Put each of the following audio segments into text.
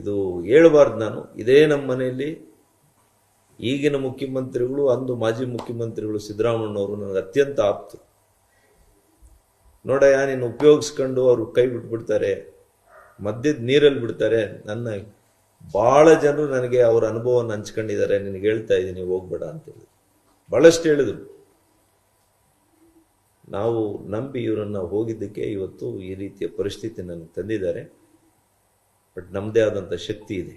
ಇದು ಹೇಳಬಾರ್ದು ನಾನು. ಇದೇ ನಮ್ಮ ಮನೆಯಲ್ಲಿ ಈಗಿನ ಮುಖ್ಯಮಂತ್ರಿಗಳು, ಅಂದು ಮಾಜಿ ಮುಖ್ಯಮಂತ್ರಿಗಳು ಸಿದ್ದರಾಮಣ್ಣವರು ನನಗೆ ಅತ್ಯಂತ ಆಪ್ತು. ನೋಡಯ್ಯ, ನೀನು ಉಪಯೋಗಿಸ್ಕೊಂಡು ಅವರು ಕೈ ಬಿಟ್ಬಿಡ್ತಾರೆ, ಮದ್ಯದ ನೀರಲ್ಲಿ ಬಿಡ್ತಾರೆ. ನನ್ನ ಭಾಳ ಜನರು ನನಗೆ ಅವರ ಅನುಭವವನ್ನು ಹಂಚ್ಕೊಂಡಿದ್ದಾರೆ, ನಿನಗೆ ಹೇಳ್ತಾ ಇದ್ದೀನಿ, ಹೋಗ್ಬೇಡ ಅಂತ ಹೇಳಿದ್ರು ಭಾಳಷ್ಟು ಹೇಳಿದರು. ನಾವು ನಂಬಿ ಇವರನ್ನು ಹೋಗಿದ್ದಕ್ಕೆ ಇವತ್ತು ಈ ರೀತಿಯ ಪರಿಸ್ಥಿತಿ ನನಗೆ ತಂದಿದ್ದಾರೆ. ಬಟ್ ನಮ್ಮದೇ ಆದಂಥ ಶಕ್ತಿ ಇದೆ.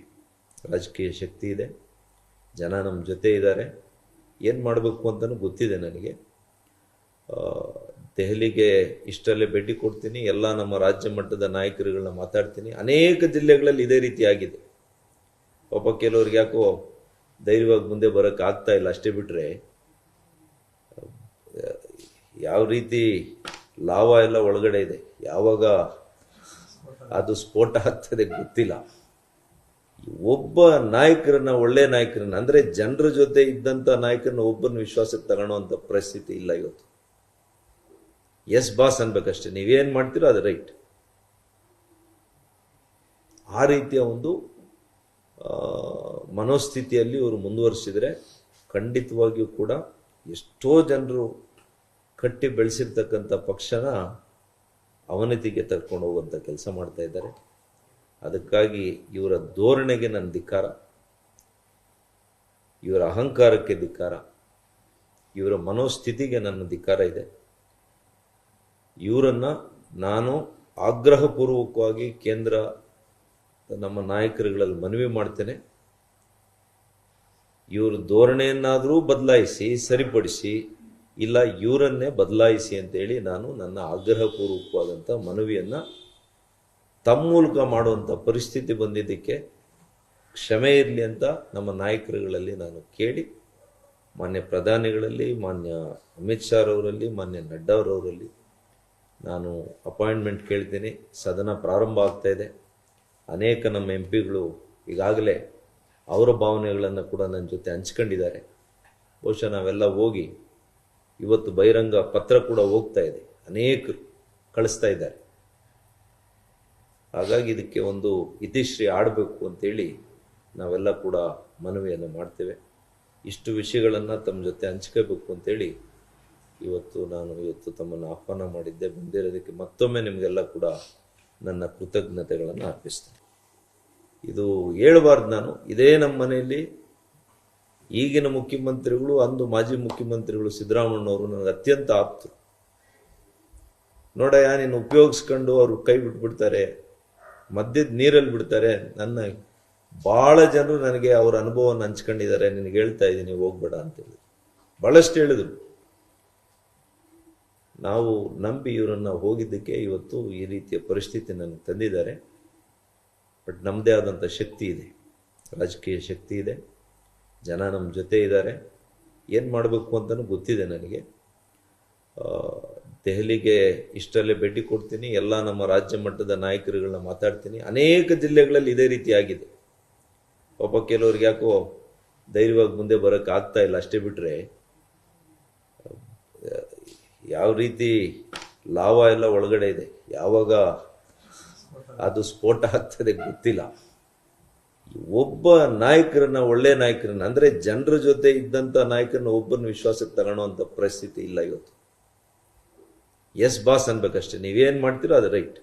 ರಾಜಕೀಯ ಶಕ್ತಿ ಇದೆ. ಜನ ನಮ್ಮ ಜೊತೆ ಇದ್ದಾರೆ ಏನು ಮಾಡಬೇಕು ಅಂತಲೂ ಗೊತ್ತಿದೆ ನನಗೆ. ದೆಹಲಿಗೆ ಇಷ್ಟರಲ್ಲೇ ಭೇಟಿ ಕೊಡ್ತೀನಿ, ಎಲ್ಲ ನಮ್ಮ ರಾಜ್ಯ ಮಟ್ಟದ ನಾಯಕರುಗಳನ್ನ ಮಾತಾಡ್ತೀನಿ. ಅನೇಕ ಜಿಲ್ಲೆಗಳಲ್ಲಿ ಇದೇ ರೀತಿ ಆಗಿದೆ. ಪಾಪ ಕೆಲವ್ರಿಗೆ ಯಾಕೋ ಧೈರ್ಯವಾಗಿ ಮುಂದೆ ಬರೋಕ್ಕೆ ಆಗ್ತಾ ಇಲ್ಲ. ಅಷ್ಟೇ ಬಿಟ್ಟರೆ ಯಾವ ರೀತಿ ಲಾಭ ಎಲ್ಲ ಒಳಗಡೆ ಇದೆ. ಯಾವಾಗ ಅದು ಸ್ಫೋಟ ಆಗ್ತದೆ ಗೊತ್ತಿಲ್ಲ. ಒಬ್ಬ ನಾಯಕರನ್ನ, ಒಳ್ಳೆ ನಾಯಕರನ್ನ, ಅಂದ್ರೆ ಜನರ ಜೊತೆ ಇದ್ದಂತ ನಾಯಕರನ್ನ ಒಬ್ಬನ ವಿಶ್ವಾಸಕ್ಕೆ ತಗೊಳ್ಳೋಂಥ ಪರಿಸ್ಥಿತಿ ಇಲ್ಲ ಇವತ್ತು. ಎಸ್ ಬಾಸ್ ಅನ್ಬೇಕಷ್ಟೇ. ನೀವೇನ್ ಮಾಡ್ತೀರೋ ಅದು ರೈಟ್. ಆ ರೀತಿಯ ಒಂದು ಮನೋಸ್ಥಿತಿಯಲ್ಲಿ ಇವರು ಮುಂದುವರಿಸಿದ್ರೆ ಖಂಡಿತವಾಗಿಯೂ ಕೂಡ ಎಷ್ಟೋ ಜನರು ಕಟ್ಟಿ ಬೆಳೆಸಿರ್ತಕ್ಕಂಥ ಪಕ್ಷನ ಅವನತಿಗೆ ತರ್ಕೊಂಡು ಹೋಗುವಂಥ ಕೆಲಸ ಮಾಡ್ತಾ ಇದ್ದಾರೆ. ಅದಕ್ಕಾಗಿ ಇವರ ಧೋರಣೆಗೆ ನನ್ನ ಧಿಕ್ಕಾರ. ಇವರ ಅಹಂಕಾರಕ್ಕೆ ಧಿಕ್ಕಾರ. ಇವರ ಮನೋಸ್ಥಿತಿಗೆ ನನ್ನ ಧಿಕ್ಕಾರ ಇದೆ. ಇವರನ್ನು ನಾನು ಆಗ್ರಹಪೂರ್ವಕವಾಗಿ ಕೇಂದ್ರ ನಮ್ಮ ನಾಯಕರುಗಳಲ್ಲಿ ಮನವಿ ಮಾಡ್ತೇನೆ. ಇವ್ರ ಧೋರಣೆಯನ್ನಾದರೂ ಬದಲಾಯಿಸಿ, ಸರಿಪಡಿಸಿ ಇಲ್ಲ, ಇವರನ್ನೇ ಬದಲಾಯಿಸಿ ಅಂತೇಳಿ ನಾನು ನನ್ನ ಆಗ್ರಹಪೂರ್ವಕವಾದಂಥ ಮನವಿಯನ್ನು ತಮ್ಮ ಮೂಲಕ ಮಾಡುವಂಥ ಪರಿಸ್ಥಿತಿ ಬಂದಿದ್ದಕ್ಕೆ ಕ್ಷಮೆ ಇರಲಿ ಅಂತ ನಮ್ಮ ನಾಯಕರುಗಳಲ್ಲಿ ನಾನು ಕೇಳಿ, ಮಾನ್ಯ ಪ್ರಧಾನಿಗಳಲ್ಲಿ, ಮಾನ್ಯ ಅಮಿತ್ ಶಾ ಅವರಲ್ಲಿ ಮಾನ್ಯ ನಡ್ಡಾ ಅವರಲ್ಲಿ ನಾನು ಅಪಾಯಿಂಟ್ಮೆಂಟ್ ಕೇಳ್ತೀನಿ. ಸದನ ಪ್ರಾರಂಭ ಆಗ್ತಾ ಇದೆ. ಅನೇಕ ನಮ್ಮ ಎಂ ಪಿಗಳು ಈಗಾಗಲೇ ಅವರ ಭಾವನೆಗಳನ್ನು ಕೂಡ ನನ್ನ ಜೊತೆ ಹಂಚ್ಕೊಂಡಿದ್ದಾರೆ. ಬಹುಶಃ ನಾವೆಲ್ಲ ಹೋಗಿ ಇವತ್ತು ಬಹಿರಂಗ ಪತ್ರ ಕೂಡ ಹೋಗ್ತಾ ಇದೆ. ಅನೇಕರು ಕಳಿಸ್ತಾ ಇದ್ದಾರೆ. ಹಾಗಾಗಿ ಇದಕ್ಕೆ ಒಂದು ಇತಿಶ್ರೀ ಆಡಬೇಕು ಅಂತೇಳಿ ನಾವೆಲ್ಲ ಕೂಡ ಮನವಿಯನ್ನು ಮಾಡ್ತೇವೆ. ಇಷ್ಟು ವಿಷಯಗಳನ್ನು ತಮ್ಮ ಜೊತೆ ಹಂಚ್ಕೋಬೇಕು ಅಂತೇಳಿ ಇವತ್ತು ನಾನು ಇವತ್ತು ತಮ್ಮನ್ನು ಆಹ್ವಾನ ಮಾಡಿದ್ದೆ. ಬಂದಿರೋದಕ್ಕೆ ಮತ್ತೊಮ್ಮೆ ನಿಮಗೆಲ್ಲ ಕೂಡ ನನ್ನ ಕೃತಜ್ಞತೆಗಳನ್ನು ಅರ್ಪಿಸ್ತೇನೆ. ಇದು ಹೇಳಬಾರ್ದು ನಾನು. ಇದೇ ನಮ್ಮ ಮನೆಯಲ್ಲಿ ಈಗಿನ ಮುಖ್ಯಮಂತ್ರಿಗಳು, ಅಂದು ಮಾಜಿ ಮುಖ್ಯಮಂತ್ರಿಗಳು ಸಿದ್ದರಾಮಣ್ಣವರು ನನಗೆ ಅತ್ಯಂತ ಆಪ್ತರು. ನೋಡಯ್ಯ, ನೀನು ಉಪಯೋಗಿಸ್ಕೊಂಡು ಅವರು ಕೈ ಬಿಟ್ಬಿಡ್ತಾರೆ, ಮದ್ಯದ ನೀರಲ್ಲಿ ಬಿಡ್ತಾರೆ. ನನ್ನ ಭಾಳ ಜನರು ನನಗೆ ಅವ್ರ ಅನುಭವವನ್ನು ಹಂಚ್ಕೊಂಡಿದ್ದಾರೆ, ನಿನಗೆ ಹೇಳ್ತಾ ಇದ್ದೀನಿ, ಹೋಗ್ಬೇಡ ಅಂತ ಹೇಳಿದ್ರು ಭಾಳಷ್ಟು ಹೇಳಿದರು. ನಾವು ನಂಬಿ ಇವರನ್ನು ಹೋಗಿದ್ದಕ್ಕೆ ಇವತ್ತು ಈ ರೀತಿಯ ಪರಿಸ್ಥಿತಿ ನನಗೆ ತಂದಿದ್ದಾರೆ. ಬಟ್ ನಮ್ಮದೇ ಆದಂಥ ಶಕ್ತಿ ಇದೆ, ರಾಜಕೀಯ ಶಕ್ತಿ ಇದೆ. ಜನ ನಮ್ಮ ಜೊತೆ ಇದ್ದಾರೆ ಏನು ಮಾಡಬೇಕು ಅಂತಲೂ ಗೊತ್ತಿದೆ ನನಗೆ. ದೆಹಲಿಗೆ ಇಷ್ಟರಲ್ಲೇ ಭೇಟಿ ಕೊಡ್ತೀನಿ, ಎಲ್ಲ ನಮ್ಮ ರಾಜ್ಯ ಮಟ್ಟದ ನಾಯಕರುಗಳನ್ನ ಮಾತಾಡ್ತೀನಿ. ಅನೇಕ ಜಿಲ್ಲೆಗಳಲ್ಲಿ ಇದೇ ರೀತಿ ಆಗಿದೆ. ಪಾಪ ಕೆಲವ್ರಿಗೆ ಯಾಕೋ ಧೈರ್ಯವಾಗಿ ಮುಂದೆ ಬರೋಕ್ಕೆ ಆಗ್ತಾ ಇಲ್ಲ, ಅಷ್ಟೇ ಬಿಟ್ಟರೆ ಯಾವ ರೀತಿ ಲಾವ ಎಲ್ಲ ಒಳಗಡೆ ಇದೆ. ಯಾವಾಗ ಅದು ಸ್ಫೋಟ ಆಗ್ತದೆ ಗೊತ್ತಿಲ್ಲ. ಒಬ್ಬ ನಾಯಕರನ್ನ, ಒಳ್ಳೆ ನಾಯಕರನ್ನ, ಅಂದ್ರೆ ಜನರ ಜೊತೆ ಇದ್ದಂತ ನಾಯಕರನ್ನ ಒಬ್ಬನ ವಿಶ್ವಾಸಕ್ಕೆ ತಗೊಳ್ಳೋಂಥ ಪರಿಸ್ಥಿತಿ ಇಲ್ಲ ಇವತ್ತು. ಎಸ್ ಬಾಸ್ ಅನ್ಬೇಕಷ್ಟೇ. ನೀವೇನ್ ಮಾಡ್ತೀರೋ ಅದು ರೈಟ್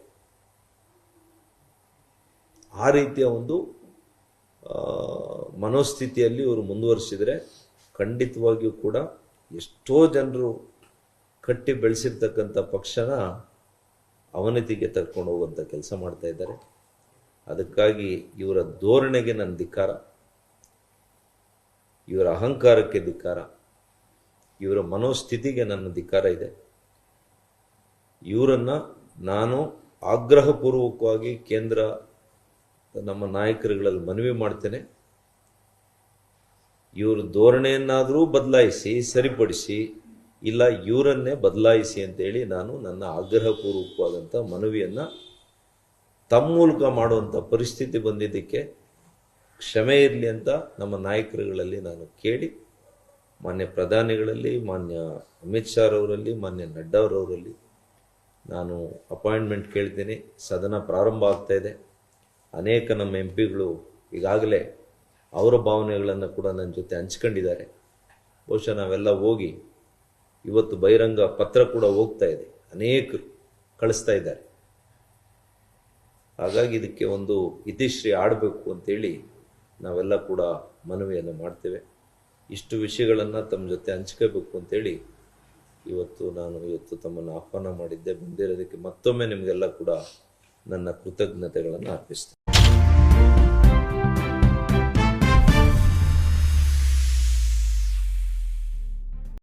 ಆ ರೀತಿಯ ಒಂದು ಮನೋಸ್ಥಿತಿಯಲ್ಲಿ ಇವರು ಮುಂದುವರಿಸಿದ್ರೆ ಖಂಡಿತವಾಗಿಯೂ ಕೂಡ ಎಷ್ಟೋ ಜನರು ಕಟ್ಟಿ ಬೆಳೆಸಿರ್ತಕ್ಕಂಥ ಪಕ್ಷನ ಅವನತಿಗೆ ತರ್ಕೊಂಡು ಹೋಗುವಂಥ ಕೆಲಸ ಮಾಡ್ತಾ ಇದ್ದಾರೆ. ಅದಕ್ಕಾಗಿ ಇವರ ಧೋರಣೆಗೆ ನನ್ನ ಧಿಕ್ಕಾರ, ಇವರ ಅಹಂಕಾರಕ್ಕೆ ಧಿಕ್ಕಾರ, ಇವರ ಮನೋಸ್ಥಿತಿಗೆ ನನ್ನ ಧಿಕ್ಕಾರ ಇದೆ. ಇವರನ್ನು ನಾನು ಆಗ್ರಹಪೂರ್ವಕವಾಗಿ ಕೇಂದ್ರ ನಮ್ಮ ನಾಯಕರುಗಳಲ್ಲಿ ಮನವಿ ಮಾಡ್ತೇನೆ. ಇವ್ರ ಧೋರಣೆಯನ್ನಾದರೂ ಬದಲಾಯಿಸಿ, ಸರಿಪಡಿಸಿ, ಇಲ್ಲ ಇವರನ್ನೇ ಬದಲಾಯಿಸಿ ಅಂತೇಳಿ ನಾನು ನನ್ನ ಆಗ್ರಹಪೂರ್ವಕವಾದಂಥ ಮನವಿಯನ್ನ ತಮ್ಮ ಮೂಲಕ ಮಾಡುವಂಥ ಪರಿಸ್ಥಿತಿ ಬಂದಿದ್ದಕ್ಕೆ ಕ್ಷಮೆ ಇರಲಿ ಅಂತ ನಮ್ಮ ನಾಯಕರುಗಳಲ್ಲಿ ನಾನು ಕೇಳಿ, ಮಾನ್ಯ ಪ್ರಧಾನಿಗಳಲ್ಲಿ, ಮಾನ್ಯ ಅಮಿತ್ ಶಾ ಅವರಲ್ಲಿ ಮಾನ್ಯ ನಡ್ಡಾ ಅವರಲ್ಲಿ ನಾನು ಅಪಾಯಿಂಟ್ಮೆಂಟ್ ಕೇಳ್ತೀನಿ. ಸದನ ಪ್ರಾರಂಭ ಆಗ್ತಾ ಇದೆ. ಅನೇಕ ನಮ್ಮ ಎಂ ಪಿಗಳು ಈಗಾಗಲೇ ಅವರ ಭಾವನೆಗಳನ್ನು ಕೂಡ ನನ್ನ ಜೊತೆ ಹಂಚ್ಕೊಂಡಿದ್ದಾರೆ. ಬಹುಶಃ ನಾವೆಲ್ಲ ಹೋಗಿ ಇವತ್ತು ಬಹಿರಂಗ ಪತ್ರ ಕೂಡ ಹೋಗ್ತಾ ಇದೆ. ಅನೇಕರು ಕಳಿಸ್ತಾ ಇದ್ದಾರೆ. ಹಾಗಾಗಿ ಇದಕ್ಕೆ ಒಂದು ಇತಿಶ್ರೀ ಆಡಬೇಕು ಅಂತೇಳಿ ನಾವೆಲ್ಲ ಕೂಡ ಮನವಿಯನ್ನು ಮಾಡ್ತೇವೆ. ಇಷ್ಟು ವಿಷಯಗಳನ್ನು ತಮ್ಮ ಜೊತೆ ಹಂಚ್ಕೋಬೇಕು ಅಂತೇಳಿ ಇವತ್ತು ನಾನು ಇವತ್ತು ತಮ್ಮನ್ನು ಆಹ್ವಾನ ಮಾಡಿದ್ದೆ. ಬಂದಿರೋದಕ್ಕೆ ಮತ್ತೊಮ್ಮೆ ನಿಮಗೆಲ್ಲ ಕೂಡ ನನ್ನ ಕೃತಜ್ಞತೆಗಳನ್ನು ಅರ್ಪಿಸ್ತೇನೆ.